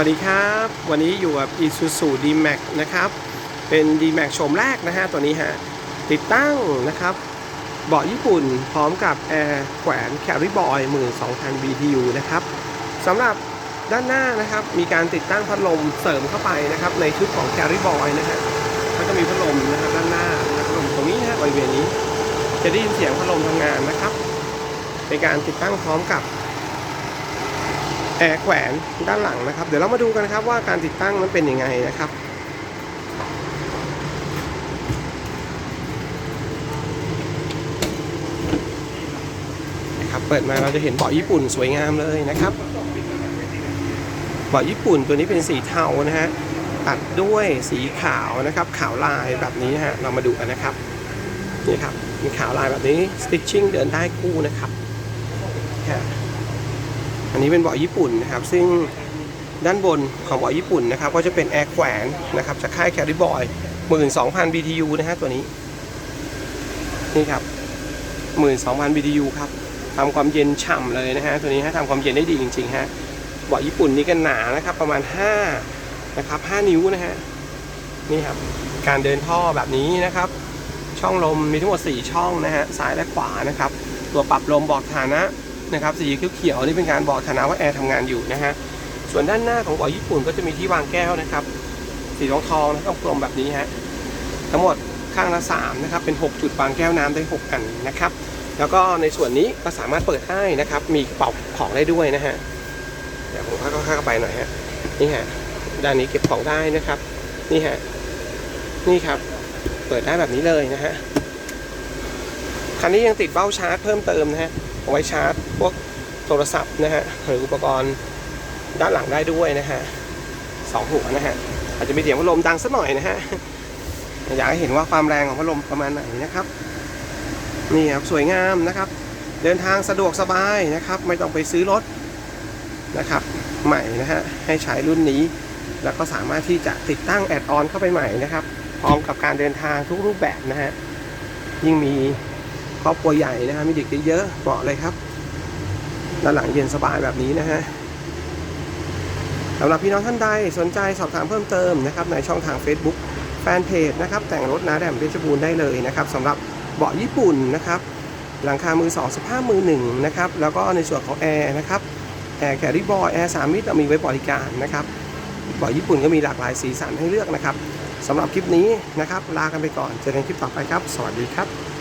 วัสดีครับ วันนี้อยู่กับ Isuzu D-Max นะครับ เป็น D-Max โฉมแรกนะฮะ ตัวนี้ฮะ ติดตั้งนะครับ เบาะญี่ปุ่นพร้อมกับแอร์แขวน Carry Boy 12,000 BTU นะครับสำหรับด้านหน้านะครับ มีการติดตั้งพัดลมเสริมเข้าไปนะครับ ในชุดของ Carry Boy นะฮะก็จะมีพัดลมนะครับด้านหน้าพัดลมตรงนี้ฮะบริเวณนี้ จะได้ยินเสียงพัดลมทำงานนะครับ เป็นการติดตั้งพร้อมกับ แอร์แขวนด้านหลังนะครับ เดี๋ยวเรามาดูกันนะครับว่าการติดตั้งนั้นเป็นยังไงนะครับนะครับ เปิดมาเราจะเห็นเบาะญี่ปุ่นสวยงามเลยนะครับเบาะญี่ปุ่นตัวนี้เป็นสีเทานะฮะตัดด้วยสีขาวนะครับ ขาวลายแบบนี้นะฮะเรามาดูกันนะครับนี่ครับมีขาวลายแบบนี้ stitching เดินได้คู่นะครับ อันนี้เป็นเบาะญี่ปุ่นนะครับ ซึ่งด้านบนของเบาะญี่ปุ่นนะครับ ก็จะเป็นแอร์แขวนนะครับจากค่ายแคริบอย12,000 BTU นะฮะตัวนี้ นี่ครับ 12,000 BTU ครับทำความเย็นฉ่ำเลยนะฮะตัวนี้ฮะทำความเย็นได้ดีจริงๆฮะเบาะญี่ปุ่นนี่ก็หนานะครับ ประมาณ 5 นะครับ 5 นิ้วนะฮะนี่ครับ การเดินท่อแบบนี้นะครับ ช่องลมมีทั้งหมด 4 ช่องนะฮะซ้ายและขวานะครับ ตัวปรับลมบอกฐานะ นะครับสีเขียวๆนี่เป็นการบอกฐานะว่าแอร์ทำงานอยู่นะฮะส่วนด้านหน้าของเบาะญี่ปุ่นก็จะมีที่วางแก้วนะครับ สีทองทองนะครับกลมแบบนี้ฮะทั้งหมดข้างละ3นะครับเป็น 6 จุดวางแก้วน้ำได้ 6 อันนะครับ แล้วก็ในส่วนนี้ก็สามารถเปิดให้นะครับ มีกระเป๋าของได้ด้วยนะฮะเดี๋ยวผมเข้าเข้าไปหน่อยฮะนี่ฮะด้านนี้เก็บของได้นะครับ นี่ฮะนี่ครับ เปิดได้แบบนี้เลยนะฮะ คันนี้ยังติดเบ้าชาร์จเพิ่มเติมนะฮะเอาไว้ชาร์จพวกโทรศัพท์นะฮะหรืออุปกรณ์ด้านหลังได้ด้วยนะฮะสองหัวนะฮะอาจจะมีเสียงพัดลมดังสักหน่อยนะฮะอยากให้เห็นว่าความแรงของพัดลมประมาณไหนนะครับ นี่ครับสวยงามนะครับ เดินทางสะดวกสบายนะครับ ไม่ต้องไปซื้อรถนะครับ ใหม่นะฮะให้ใช้รุ่นนี้ แล้วก็สามารถที่จะติดตั้งแอดออนเข้าไปใหม่นะครับ พร้อมกับการเดินทางทุกรูปแบบนะฮะยิ่งมี ครอบครัวใหญ่นะฮะมีเด็กเยอะๆเหมาะเลยครับด้านหลังเย็นสบายแบบนี้นะฮะสำหรับพี่น้องท่านใดสนใจสอบถามเพิ่มเติมนะครับในช่องทาง Facebook แฟนเพจนะครับแต่งรถนาแดมเพชรบูรณ์ได้เลยนะครับสำหรับเบาะญี่ปุ่นนะครับหลังคามือ2สภาพมือ1นะครับแล้วก็ในส่วนของแอร์นะครับแอร์แคริบอยแอร์สามมิตรมีไว้บริการนะครับเบาะญี่ปุ่นก็มีหลากหลายสีสันให้เลือกนะครับสำหรับคลิปนี้นะครับลากันไปก่อนเจอกันคลิปต่อไปครับ สวัสดีครับ